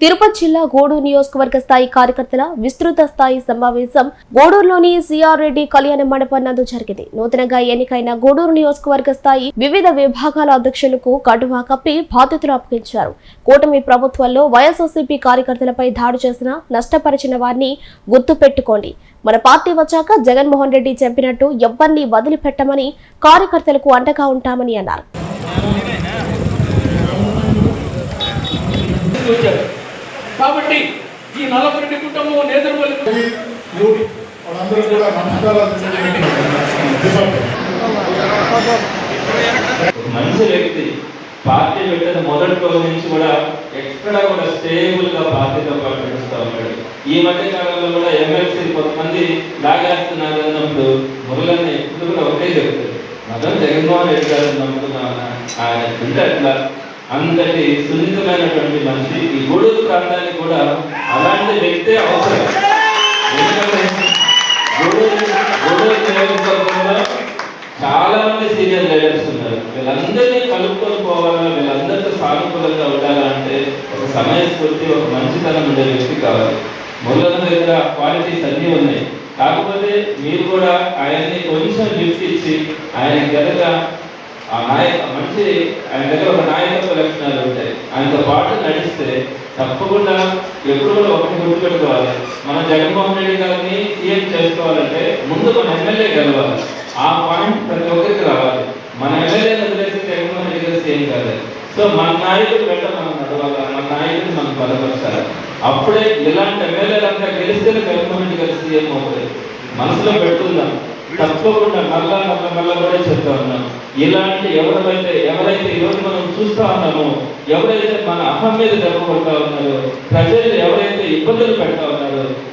తిరుపతి జిల్లా గూడూరు నియోజకవర్గ స్థాయి కార్యకర్తల విస్తృత స్థాయి సమావేశం గూడూరులోని సిఆర్ రెడ్డి కళ్యాణ మండపం నందు జరిగింది. నూతనంగా ఎన్నికైన గూడూరు నియోజకవర్గ స్థాయి వివిధ విభాగాల అధ్యక్షులకు కటువా కప్పి బాధ్యతలు అప్పగించారు. కూటమి ప్రభుత్వంలో వైఎస్ఆర్సీపీ కార్యకర్తలపై దాడి చేసిన నష్టపరిచిన వారిని గుర్తు పెట్టుకోండి మన పార్టీ వచ్చాక జగన్మోహన్ రెడ్డి చెప్పినట్టు ఎవ్వరిని వదిలిపెట్టమని కార్యకర్తలకు అండగా ఉంటామని అన్నారు. కాబట్టి ఈ నలభై రెండు కుటుంబం వాళ్ళందరూ కూడా. ఒక మంచి వ్యక్తి పార్టీ పెట్టిన మొదటి రోజు నుంచి కూడా ఎక్కడ కూడా స్టేబుల్గా పార్టీతో పాటు నడుస్తూ ఉంటాడు. ఈ మధ్య కాలంలో కూడా ఎమ్మెల్సీ కొంతమంది లాగేస్తున్నారు అన్నప్పుడు మురళని ఎప్పుడు కూడా ఒకటే చెప్తారు మదన్ జగన్మోహన్ రెడ్డి గారు నమ్ముతున్నామని ఆయన ఉంటే అట్లా అంతటి సున్నితమైనటువంటి మనిషి ఈ గూడూరు ప్రాంతానికి కూడా అలాంటి వ్యక్తే అవసరం. ఎందుకంటే గూడూరు గూడూరు నియోజకవర్గంలో చాలా మంది సీనియర్ లీడర్స్ ఉన్నారు. వీళ్ళందరినీ కలుపుకొని పోవాలా వీళ్ళందరితో సానుకూలంగా ఉండాలంటే ఒక సమయస్ఫూర్తి ఒక మంచితనం ఉండే వ్యక్తి కావాలి. మురళన దగ్గర క్వాలిటీస్ అన్నీ ఉన్నాయి. కాకపోతే మీరు కూడా ఆయన్ని కొంచెం లిఫ్ట్ ఇచ్చి ఆయన గనక ఆ నాయక మంచి ఆయన దగ్గర ఒక నాయకత్వ లక్షణాలు ఉంటాయి. ఆయనతో పాటు నడిస్తే తప్పకుండా ఎప్పుడు కూడా ఒకటి గుర్తుపెట్టుకోవాలి. మనం జగన్మోహన్ రెడ్డి గారిని సీఎం చేసుకోవాలంటే ముందు మన ఎమ్మెల్యే గెలవాలి. ఆ పాయింట్ ప్రతి ఒక్కరికి రావాలి. మన ఎమ్మెల్యే వదిలేసి జగన్మోహన్ రెడ్డి గారు సీఎం కాదు సో మన నాయకుడు వెంట మనం నడవాలి మన నాయకులు మనం బలపరచాలి. అప్పుడే ఇలాంటి ఎమ్మెల్యేలంతా గెలిస్తేనే జగన్మోహన్ రెడ్డి గారు సీఎం అవుతుంది మనసులో పెట్టుకుందాం. తప్పకుండా మళ్ళా మళ్ళా మళ్ళా కూడా చెప్తా ఉన్నాం ఇలాంటి ఎవరైతే ఎవరైతే ఈరోజు మనం చూస్తా ఉన్నామో ఎవరైతే మన అహం మీద దెబ్బ కొడతా ఉన్నారో ప్రజలు ఎవరైతే ఇబ్బందులు పెడతా ఉన్నారో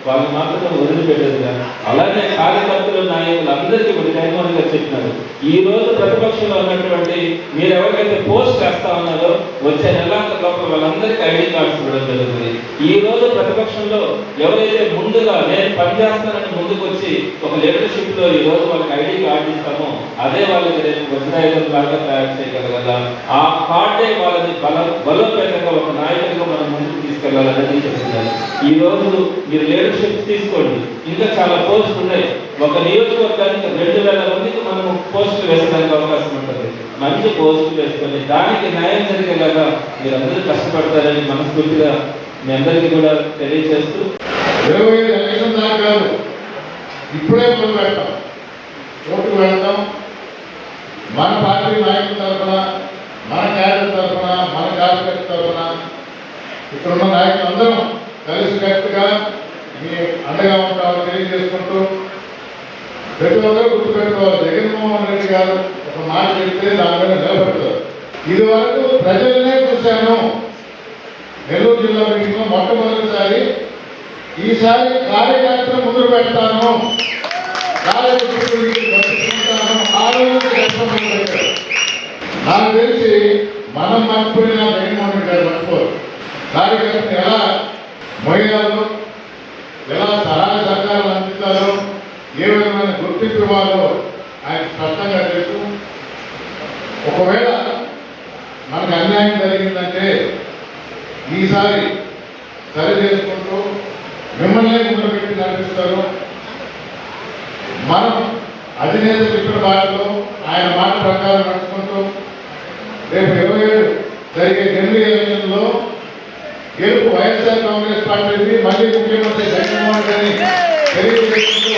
వాళ్ళు మాత్రం వదిలిపెట్టదుగా అలానే కార్యకర్తలు నాయకులు అందరికీ ఇప్పుడు జగన్మోహన్ గారు చెప్పినారు. ఈ రోజు ప్రతిపక్షంలో ఉన్నటువంటి మీరు ఎవరికైతే పోస్ట్ చేస్తా ఉన్నారో వచ్చే నెలాంత లోపల వాళ్ళందరికీ ఐడి కార్డ్స్ ఇవ్వడం జరుగుతుంది. ఈ రోజు ప్రతిపక్షంలో ఎవరైతే ముందుగా నేను పనిచేస్తానని ముందుకు వచ్చి ఒక లీడర్షిప్లో ఈ రోజు వాళ్ళకి ఐడి కార్డు ఇస్తామో అదే వాళ్ళకి రేపు వజ్రాయుధం లాగా తయారు చేయగలగల. ఆ కార్డే వాళ్ళని బల బలోపేతంగా ఒక నాయకుడిగా మనం ముందుకు తీసుకెళ్ళాలని చెప్తున్నారు. ఈ రోజు మీరు లీడర్షిప్ తీసుకోండి. ఇంకా చాలా పోస్టులు ఉన్నాయి. ఒక నియోజకవర్గానికి రెండు వేల మందికి మనం పోస్టులు వేసడానికి అవకాశం ఉంటుంది. మంచి పోస్టులు వేసుకోండి దానికి న్యాయం జరిగేలాగా మీరు అందరూ కష్టపడతారని మనస్ఫూర్తిగా మీ అందరికీ కూడా తెలియజేస్తూ ఇరవై దాకా ఇప్పుడే మనం పెడతాం. ఓటుకు వెళ్తాం మన పార్టీ నాయకుల తరఫున మన క్యాడర్ తరఫున మన కార్యకర్త తరఫున ఇక్కడ ఉన్న నాయకులందరం కలిసికట్టుగా మీ అండగా ఉంటామని తెలియజేసుకుంటూ ప్రతి ఒక్కరు గుర్తుపెట్టుకోవాలి. జగన్మోహన్ రెడ్డి గారు ఒక మాట చెప్తే దాని మీద నిలబెడతారు. ఇది వరకు ప్రజలనే చూశాను. నెల్లూరు జిల్లా మీటింగ్లో మొట్టమొదటిసారి ఈసారి కార్యకర్త ముందు పెడతాను. నాకు తెలిసి మనం మర్చిపోయినా జగన్మోహన్ రెడ్డి గారు మర్చిపోరు. కార్యకర్తలు ఎలా? మహిళలు ఎలా సహాయ సహకారాలు అందిస్తారో ఏ విధమైన గుర్తింపు ఇవ్వాలో ఆయన స్పష్టంగా తెలుసు ఒకవేళ మనకు అన్యాయం జరిగిందంటే ఈసారి సరి చేసుకుంటూ మిమ్మల్ని ముందు పెట్టి నడిపిస్తారు. మనం అధినేత చెప్పిన భాగంలో ఆయన మాట ప్రకారం నడుచుకుంటూ రేపు ఇరవై ఏడు జరిగే ఢిల్లీ ఎలక్షన్లో గెలుపు వైఎస్ఆర్ కాంగ్రెస్ పార్టీని మళ్ళీ ముఖ్యమంత్రి జగన్మోహన్ రెడ్డి తెలియజేస్తూ